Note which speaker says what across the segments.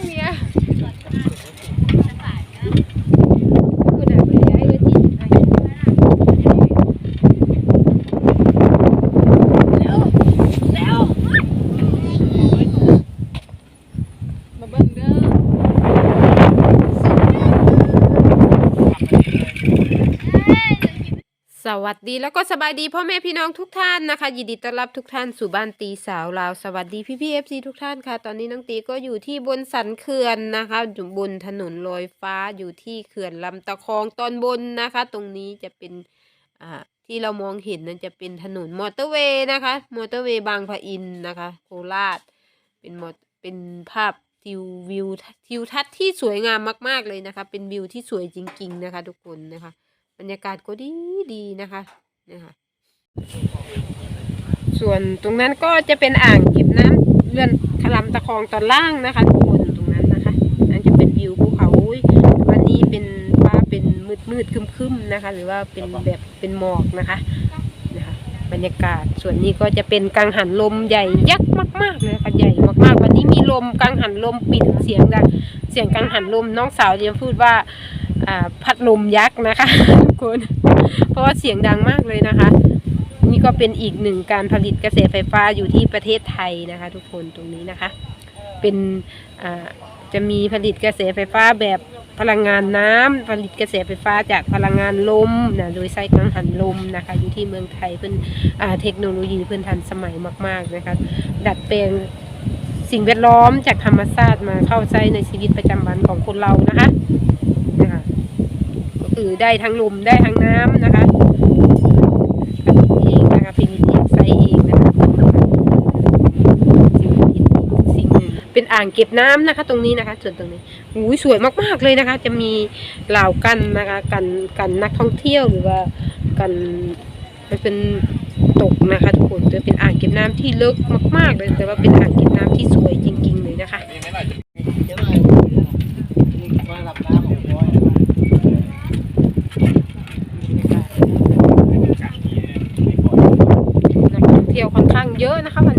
Speaker 1: งเนี่ยคุณอะไปย้ายก็จีนให้มาเบิ่งเด้อ ส วัสดีแล้วก็สบายดีพ่อแม่พี่น้องทุกท่านนะคะ ยินดีต้อนรับทุกท่านสู่บ้านตีสาวลาวสวัสดีพี่พี่เอฟซีทุกท่านค่ะ ตอนนี้น้องตีก็อยู่ที่บนสันเขื่อนนะคะอยู่บนถนนลอยฟ้าอยู่ที่เขื่อนลำตะคองตอนบนนะคะ ตรงนี้จะเป็นอ่าที่เรามองเห็นนั้นจะเป็นถนนมอเตอร์เวย์นะคะมอเตอร์เวย์บางปะอินนะคะ โคราชเป็นมอเป็นภาพทิววิวทิวทัศน์ที่สวยงามมาก ๆเลยนะคะ เป็นวิวที่สวยจริง ๆ นะคะ ทุกคนนะคะ บรรยากาศก็ดีดีนะคะนะคะส่วนตรงนั้นก็จะเป็นอ่างเก็บน้ำเลื่อนขลำตะคองตอนล่างนะคะทุกคนตรงนั้นนะคะนั่นจะเป็นวิวภูเขาวันนี้เป็นฟ้าเป็นมืดมืดๆครึมนะคะ หรือว่าเป็นแบบเป็นหมอกนะคะนะคะบรรยากาศส่วนนี้ก็จะเป็นกังหันลมใหญ่ยักษ์มากๆเลยค่ะใหญ่มากๆ วันนี้มีลมกังหันลมปิดเสียงดังเสียงกังหันลมน้องสาวจะพูดว่า พัดลมยักษ์นะคะทุกคน เพราะว่าเสียงดังมากเลยนะคะ นี่ก็เป็นอีกหนึ่งการผลิตกระแสไฟฟ้าอยู่ที่ประเทศไทยนะคะ ทุกคนตรงนี้นะคะ เป็นจะมีผลิตกระแสไฟฟ้าแบบพลังงานน้ำผลิตกระแสไฟฟ้าจากพลังงานลมนะโดยใช้กังหันลมนะคะ อยู่ที่เมืองไทยเพิ่นอเทคโนโลยีเพิ่อนทันสมัยมาก ๆ นะคะ ดัดแปลงสิ่งแวดล้อมจากธรรมชาติมาเข้าใช้ในชีวิตประจำวันของคนเรานะคะ คือได้ทั้งลมได้ทั้งน้ำนะคะเองนะคะเป็นเองใช้เองนะคะสิ่งหนึ่งเป็นอ่างเก็บน้ำนะคะ ตรงนี้นะคะ ส่วนตรงนี้หูยสวยมากๆเลยนะคะ จะมีเหล่ากันนะคะ กันกันนักท่องเที่ยวหรือว่ากันมันเป็นตกนะคะทุกคนจะเป็นอ่างเก็บน้ำที่ลึกมาก ๆ เลยแต่ว่าเป็นอ่างเก็บน้ำที่สวยจริงๆ เลยนะคะ นักท่องเที่ยว ค่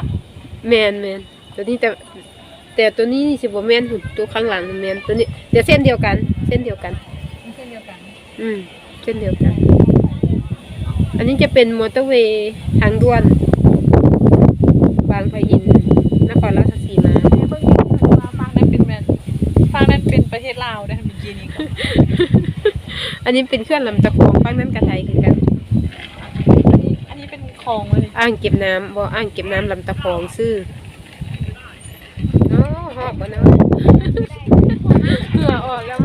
Speaker 1: ขึ้น
Speaker 2: มาค่ะวะ
Speaker 1: แมนแมนตัวนี้แต่แต่ตัวนี้นี่สิบ่แมนหุ่นตัวข้างหลังนี่แมนตัวนี้เดี๋ยวเส้นเดียวกัน เส้นเดียวกัน
Speaker 2: เช่นเดียวกัน
Speaker 1: อืมเส้นเดียวกัน อันนี้จะเป็นมอเตอร์เวย์ทางด่วน บางพะอินนครราชสีมา
Speaker 2: เบิ่งว่าฟังนั้นเป็นแมนฟังนั้นเป็นประเทศลาวได้อค่ะเมื่อกี้นี้ก็
Speaker 1: อันนี้เป็นเครื่องลำตะคองฟังนั้นกระไทยคือกัน
Speaker 2: อันนี้อันนี้เป็นคล องเลย
Speaker 1: อ่างเก็บน้ำบ่อ่างเก็บน้ำลำตะพองซื่อโอ้หอบบ่เนาะเหงื่อออกแล้ว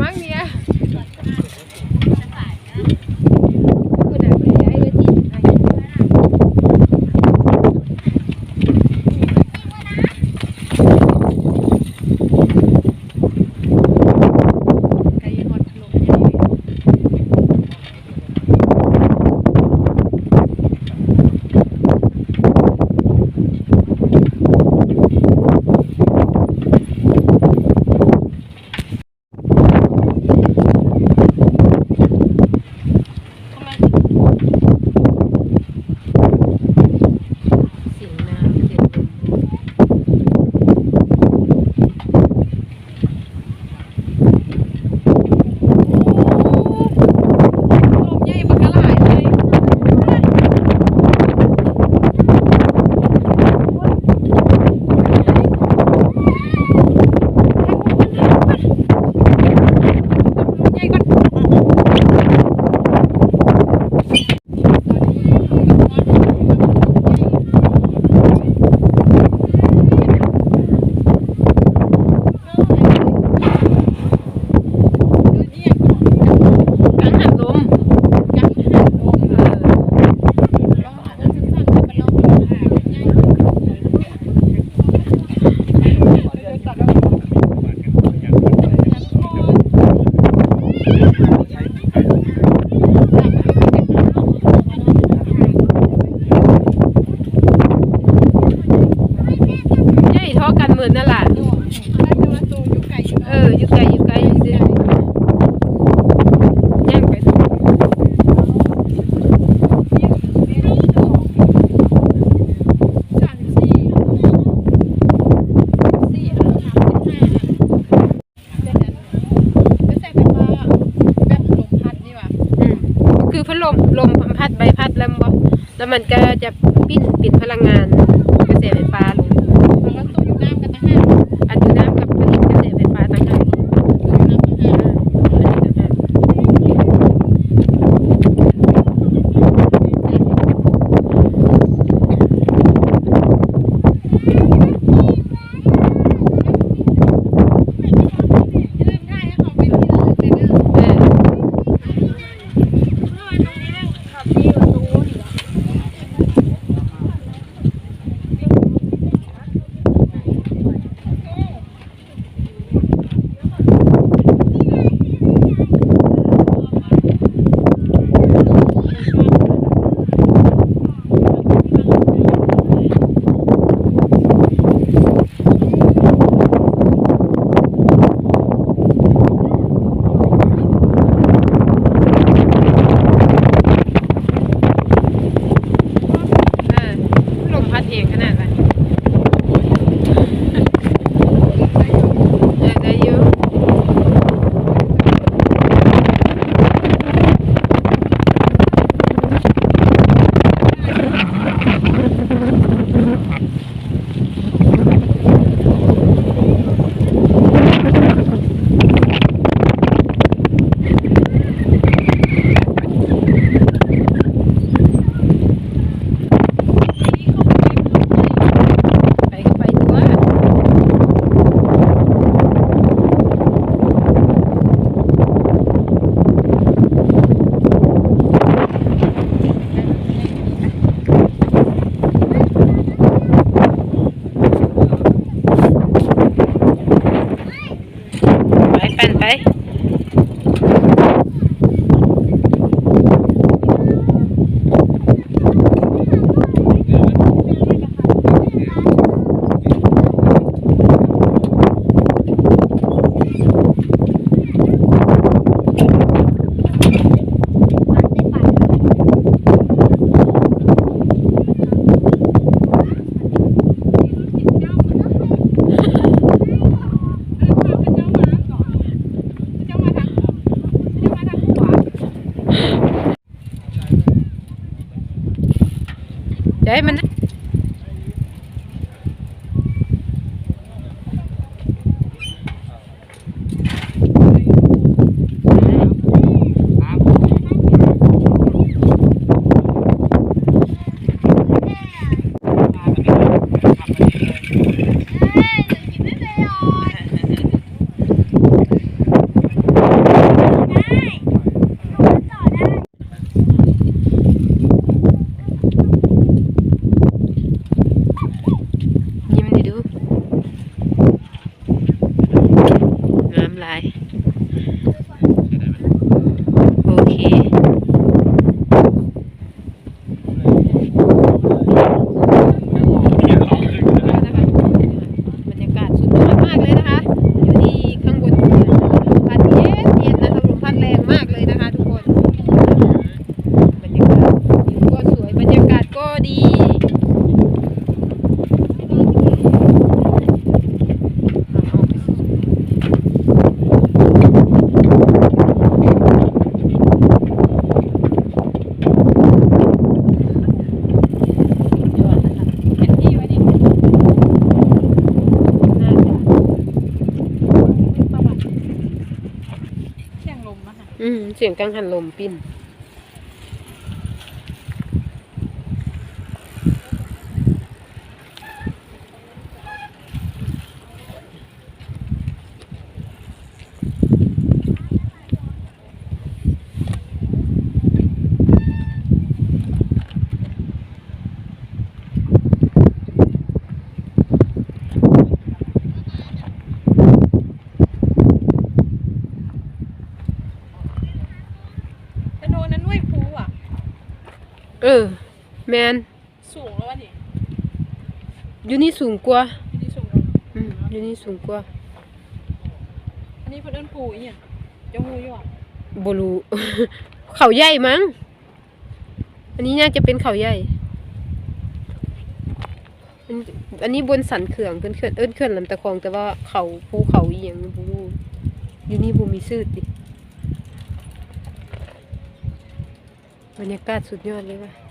Speaker 1: แล้วมันก็จะปิ้นปิดพลังงานกระแสไฟฟ้า จะให้มัน ยิ้มดิดูงามหลาย โอเค บรรยากาศสุดยอดมากเลยนะคะ อยู่ที่ข้างบนเขื่อนนะคะลมพัดเย็นเย็นนะคะลมพัดแรงมากเลยนะคะทุกคน บรรยากาศวิวก็สวย บรรยากาศก็ดี ยอดนะคะแผนที่ไว้ดิน่าจะ
Speaker 2: ประวัติเสียงลมอะค่ะ
Speaker 1: อืม เสียงกังหันลมปิ้น
Speaker 2: แต่โนนนั้นห้วยภูอะ
Speaker 1: เออ แมน
Speaker 2: สูงแล้ววะนี่
Speaker 1: อยู่นี่สูงกว่า
Speaker 2: ที่นี่สูงแล้ว
Speaker 1: อืมอยู่นี่สูงกว่า
Speaker 2: อันนี้เพิ่นเอิ้นภูอีหยังจะฮู้อยู่อะ
Speaker 1: บรูเขาใหญ่มั้ง อันนี้น่าจะเป็นเขาใหญ่ อันอันนี้บนสันเขื่องเพื่อนเขื่อนเอิ้นเขื่อนลำตะคองแต่ว่าเขาภูเขาอีหยังบรูอยู่นี่บูมีซื่อดิ บรรยากาศสุดยอดเลยว่ะ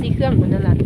Speaker 2: สีเครื่องหมดนั่นแหละ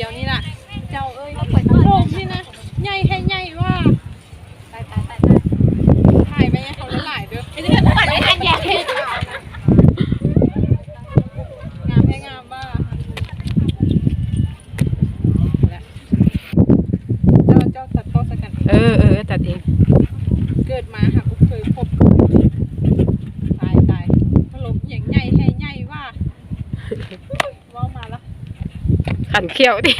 Speaker 2: เดียวนี่แหละเจ้าเอ้ยโบกนี่นะใหญ่แค่ใหญ่ว่า 掉的